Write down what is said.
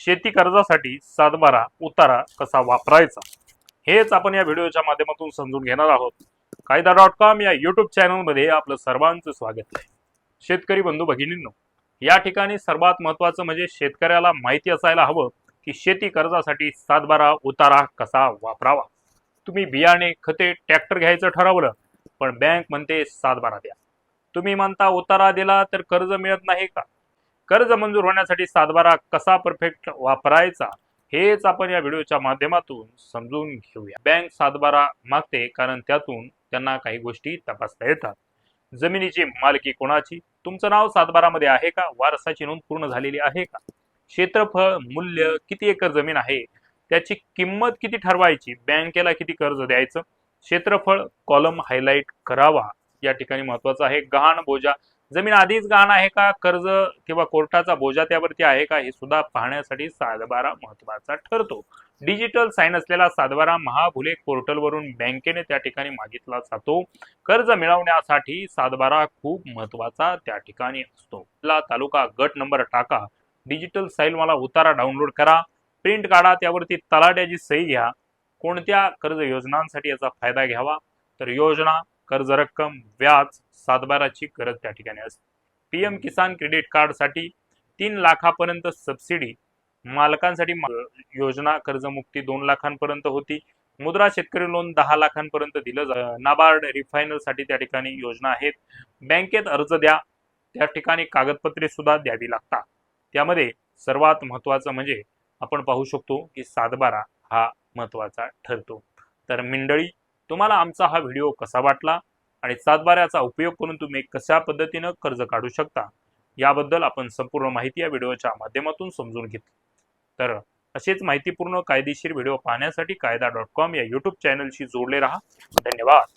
शेती कर्जासाठी सातबारा उतारा कसा वापरायचा? हेच आपण या व्हिडिओच्या माध्यमातून समजून घेणार आहोत. कायदा डॉट कॉम या युट्यूब चॅनलमध्ये आपलं सर्वांचं स्वागत आहे. शेतकरी बंधू भगिनींनो या ठिकाणी सर्वात महत्वाचं म्हणजे शेतकऱ्याला माहिती असायला हवं की शेती कर्जासाठी सातबारा उतारा कसा वापरावा. तुम्ही बियाणे खते ट्रॅक्टर घ्यायचं ठरवलं पण बँक म्हणते सातबारा द्या. तुम्ही म्हणता उतारा दिला तर कर्ज मिळत नाही का? कर्ज मंजूर होण्यासाठी सातबारा कसा परफेक्ट वापरायचा हेच आपण या व्हिडिओच्या माध्यमातून समजून घेऊया. बँक सातबारा मागते कारण त्यातून त्यांना काही गोष्टी तपासता येतात. जमिनीची मालकी कोणाची? तुमचं नाव सातबारामध्ये आहे का? वारसाची नोंद पूर्ण झालेली आहे का? क्षेत्रफळ मूल्य किती एकर जमीन आहे? त्याची किंमत किती ठरवायची? बँकेला किती कर्ज द्यायचं? क्षेत्रफळ कॉलम हायलाईट करावा. या ठिकाणी महत्वाचं आहे गहाण बोजा. जमीन आधीच गहाण आहे का? कर्ज किंवा कोर्टाचा बोजा त्यावरती आहे का? हे सुद्धा पाहण्यासाठी सातबारा महत्त्वाचा ठरतो. डिजिटल साईन असलेला सातबारा महाभुले पोर्टलवरून बँकेने त्या ठिकाणी मागितला जातो. कर्ज मिळवण्यासाठी सातबारा खूप महत्त्वाचा त्या ठिकाणी असतो. ला तालुका गट नंबर टाका. डिजिटल साईल मला उतारा डाउनलोड करा. प्रिंट काढा. त्यावरती तलाट्याची सही घ्या. कोणत्या कर्ज योजनांसाठी याचा फायदा घ्यावा? तर योजना कर्ज रक्कम व्याज सातबाराची गरज त्या ठिकाणी असते. पीएम किसान क्रेडिट कार्डसाठी तीन लाखापर्यंत सबसिडी मालकांसाठी योजना कर्जमुक्ती दोन लाखांपर्यंत होती. मुद्रा शेतकरी लोन दहा लाखांपर्यंत दिलं जा- नाबार्ड रिफायनरसाठी त्या ठिकाणी योजना आहेत. बँकेत अर्ज द्या. त्या ठिकाणी कागदपत्रे सुद्धा द्यावी लागतात. त्यामध्ये सर्वात महत्वाचं म्हणजे आपण पाहू शकतो की सातबारा हा महत्त्वाचा ठरतो. तर मंडळी तुम्हाला आमचा हा व्हिडिओ कसा वाटला आणि सातबाऱ्याचा उपयोग करून तुम्ही कशा पद्धतीनं कर्ज काढू शकता याबद्दल आपण संपूर्ण माहिती या व्हिडिओच्या माध्यमातून समजून घेतली. तर असेच माहितीपूर्ण कायदेशीर व्हिडिओ पाहण्यासाठी कायदा डॉट कॉम या यूट्यूब चॅनलशी जोडले राहा. धन्यवाद.